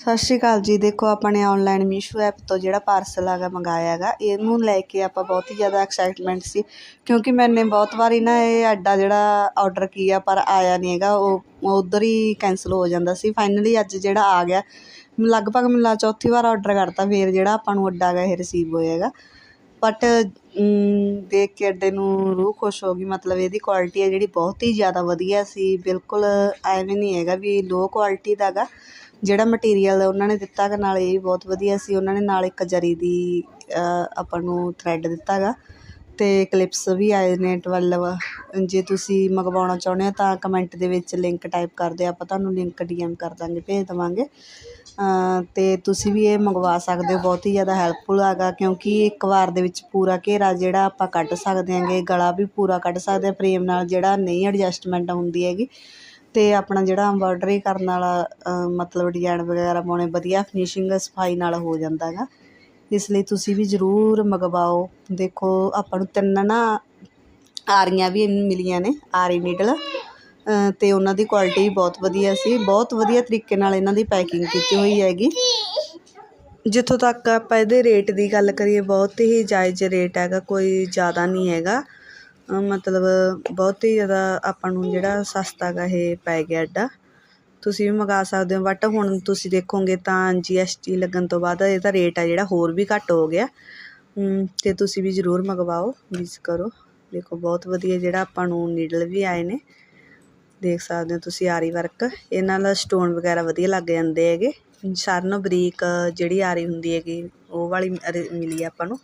ਸਤਿ ਸ਼੍ਰੀ ਅਕਾਲ ਜੀ। ਦੇਖੋ ਆਪਾਂ ਨੇ ਔਨਲਾਈਨ ਮੀਸ਼ੋ ਐਪ ਤੋਂ ਜਿਹੜਾ ਪਾਰਸਲ ਹੈਗਾ ਮੰਗਾਇਆ ਹੈਗਾ, ਇਹਨੂੰ ਲੈ ਕੇ ਆਪਾਂ ਬਹੁਤ ਹੀ ਜ਼ਿਆਦਾ ਐਕਸਾਈਟਮੈਂਟ ਸੀ, ਕਿਉਂਕਿ ਮੈਨੇ ਬਹੁਤ ਵਾਰੀ ਨਾ ਇਹ ਐਡਾ ਜਿਹੜਾ ਆਰਡਰ ਕੀਤਾ ਪਰ ਆਇਆ ਨਹੀਂ ਹੈਗਾ। ਉਹ ਉੱਧਰ ਹੀ ਕੈਂਸਲ ਹੋ ਜਾਂਦਾ ਸੀ। ਫਾਈਨਲੀ ਅੱਜ ਜਿਹੜਾ ਆ ਗਿਆ, ਲਗਭਗ ਮੈਨੂੰ ਚੌਥੀ ਵਾਰ ਆਰਡਰ ਕਰਤਾ, ਫਿਰ ਜਿਹੜਾ ਆਪਾਂ ਨੂੰ ਅੱਡਾ ਗਾ ਇਹ ਰਿਸੀਵ ਹੋਏਗਾ ਬਟ ਦੇਖ ਕੇ ਅੱਡੇ ਨੂੰ ਰੂਹ ਖੁਸ਼ ਹੋ ਗਈ। ਮਤਲਬ ਇਹਦੀ ਕੁਆਲਿਟੀ ਹੈ ਜਿਹੜੀ ਬਹੁਤ ਹੀ ਜ਼ਿਆਦਾ ਵਧੀਆ ਸੀ। ਬਿਲਕੁਲ ਐਵੇਂ ਨਹੀਂ ਹੈਗਾ ਵੀ ਲੋ ਕੁਆਲਿਟੀ ਦਾ ਗਾ ਜਿਹੜਾ ਮਟੀਰੀਅਲ ਉਹਨਾਂ ਨੇ ਦਿੱਤਾ ਗਾ, ਨਾਲ ਇਹ ਵੀ ਬਹੁਤ ਵਧੀਆ ਸੀ, ਉਹਨਾਂ ਨੇ ਨਾਲ ਇੱਕ ਜਰੀ ਦੀ ਆਪਾਂ ਨੂੰ ਥਰੈਡ ਦਿੱਤਾ ਗਾ ਅਤੇ ਕਲਿੱਪਸ ਵੀ ਆਏ ਨੇ ਟਵੈਲਵ ਜੇ ਤੁਸੀਂ ਮੰਗਵਾਉਣਾ ਚਾਹੁੰਦੇ ਹੋ ਤਾਂ ਕਮੈਂਟ ਦੇ ਵਿੱਚ ਲਿੰਕ ਟਾਈਪ ਕਰ ਦਿਓ, ਆਪਾਂ ਤੁਹਾਨੂੰ ਲਿੰਕ ਡੀ ਐਮ ਕਰ ਦਾਂਗੇ, ਭੇਜ ਦੇਵਾਂਗੇ। ਅਤੇ ਤੁਸੀਂ ਵੀ ਇਹ ਮੰਗਵਾ ਸਕਦੇ ਹੋ, ਬਹੁਤ ਹੀ ਜ਼ਿਆਦਾ ਹੈਲਪਫੁਲ ਹੈਗਾ, ਕਿਉਂਕਿ ਇੱਕ ਵਾਰ ਦੇ ਵਿੱਚ ਪੂਰਾ ਘੇਰਾ ਜਿਹੜਾ ਆਪਾਂ ਕੱਢ ਸਕਦੇ ਹਾਂਗੇ, ਗਲਾ ਵੀ ਪੂਰਾ ਕੱਢ ਸਕਦੇ ਹਾਂ ਫਰੇਮ ਨਾਲ ਜਿਹੜਾ ਨਹੀਂ ਐਡਜਸਟਮੈਂਟ ਹੁੰਦੀ ਹੈਗੀ। ਅਤੇ ਆਪਣਾ ਜਿਹੜਾ ਐਮਬੋਡਰੀ ਕਰਨ ਵਾਲਾ ਮਤਲਬ ਡਿਜ਼ਾਇਨ ਵਗੈਰਾ ਪਾਉਣੇ, ਵਧੀਆ ਫਿਨਿਸ਼ਿੰਗ ਸਫ਼ਾਈ ਨਾਲ ਹੋ ਜਾਂਦਾ ਹੈਗਾ। ਇਸ ਲਈ ਤੁਸੀਂ ਵੀ ਜ਼ਰੂਰ ਮੰਗਵਾਓ। ਦੇਖੋ, ਆਪਾਂ ਨੂੰ ਤਿੰਨ ਨਾ ਆਰੀਆਂ ਵੀ ਮਿਲੀਆਂ ਨੇ, ਆਰੀ ਨੀਡਲ ਅਤੇ ਉਹਨਾਂ ਦੀ ਕੁਆਲਿਟੀ ਵੀ ਬਹੁਤ ਵਧੀਆ ਸੀ। ਬਹੁਤ ਵਧੀਆ ਤਰੀਕੇ ਨਾਲ ਇਹਨਾਂ ਦੀ ਪੈਕਿੰਗ ਕੀਤੀ ਹੋਈ ਹੈਗੀ। ਜਿੱਥੋਂ ਤੱਕ ਆਪਾਂ ਇਹਦੇ ਰੇਟ ਦੀ ਗੱਲ ਕਰੀਏ, ਬਹੁਤ ਹੀ ਜਾਇਜ਼ ਰੇਟ ਹੈਗਾ, ਕੋਈ ਜ਼ਿਆਦਾ ਨਹੀਂ ਹੈਗਾ। ਮਤਲਬ ਬਹੁਤ ਹੀ ਜ਼ਿਆਦਾ ਆਪਾਂ ਨੂੰ ਜਿਹੜਾ ਸਸਤਾ ਗਾ ਇਹ ਪੈ ਗਿਆ ਐਡਾ। ਤੁਸੀਂ ਵੀ ਮੰਗਾ ਸਕਦੇ ਹੋ ਬਟ ਹੁਣ ਤੁਸੀਂ ਦੇਖੋਗੇ ਤਾਂ ਜੀ ਐਸ ਟੀ ਲੱਗਣ ਤੋਂ ਬਾਅਦ ਇਹਦਾ ਰੇਟ ਆ ਜਿਹੜਾ ਹੋਰ ਵੀ ਘੱਟ ਹੋ ਗਿਆ। ਅਤੇ ਤੁਸੀਂ ਵੀ ਜ਼ਰੂਰ ਮੰਗਵਾਓ ਮਿਸ ਕਰੋ। ਦੇਖੋ, ਬਹੁਤ ਵਧੀਆ ਜਿਹੜਾ ਆਪਾਂ ਨੂੰ ਨੀਡਲ ਵੀ ਆਏ ਨੇ। ਦੇਖ ਸਕਦੇ ਹੋ ਤੁਸੀਂ ਆਰੀ ਵਰਕ। ਇਹਨਾਂ ਨਾਲ ਸਟੋਨ ਵਗੈਰਾ ਵਧੀਆ ਲੱਗ ਜਾਂਦੇ ਹੈਗੇ। ਸਾਰਿਆਂ ਨਾਲੋਂ ਬਰੀਕ ਜਿਹੜੀ ਆਰੀ ਹੁੰਦੀ ਹੈਗੀ, ਉਹ ਵਾਲੀ ਮਿਲੀ ਆਪਾਂ ਨੂੰ।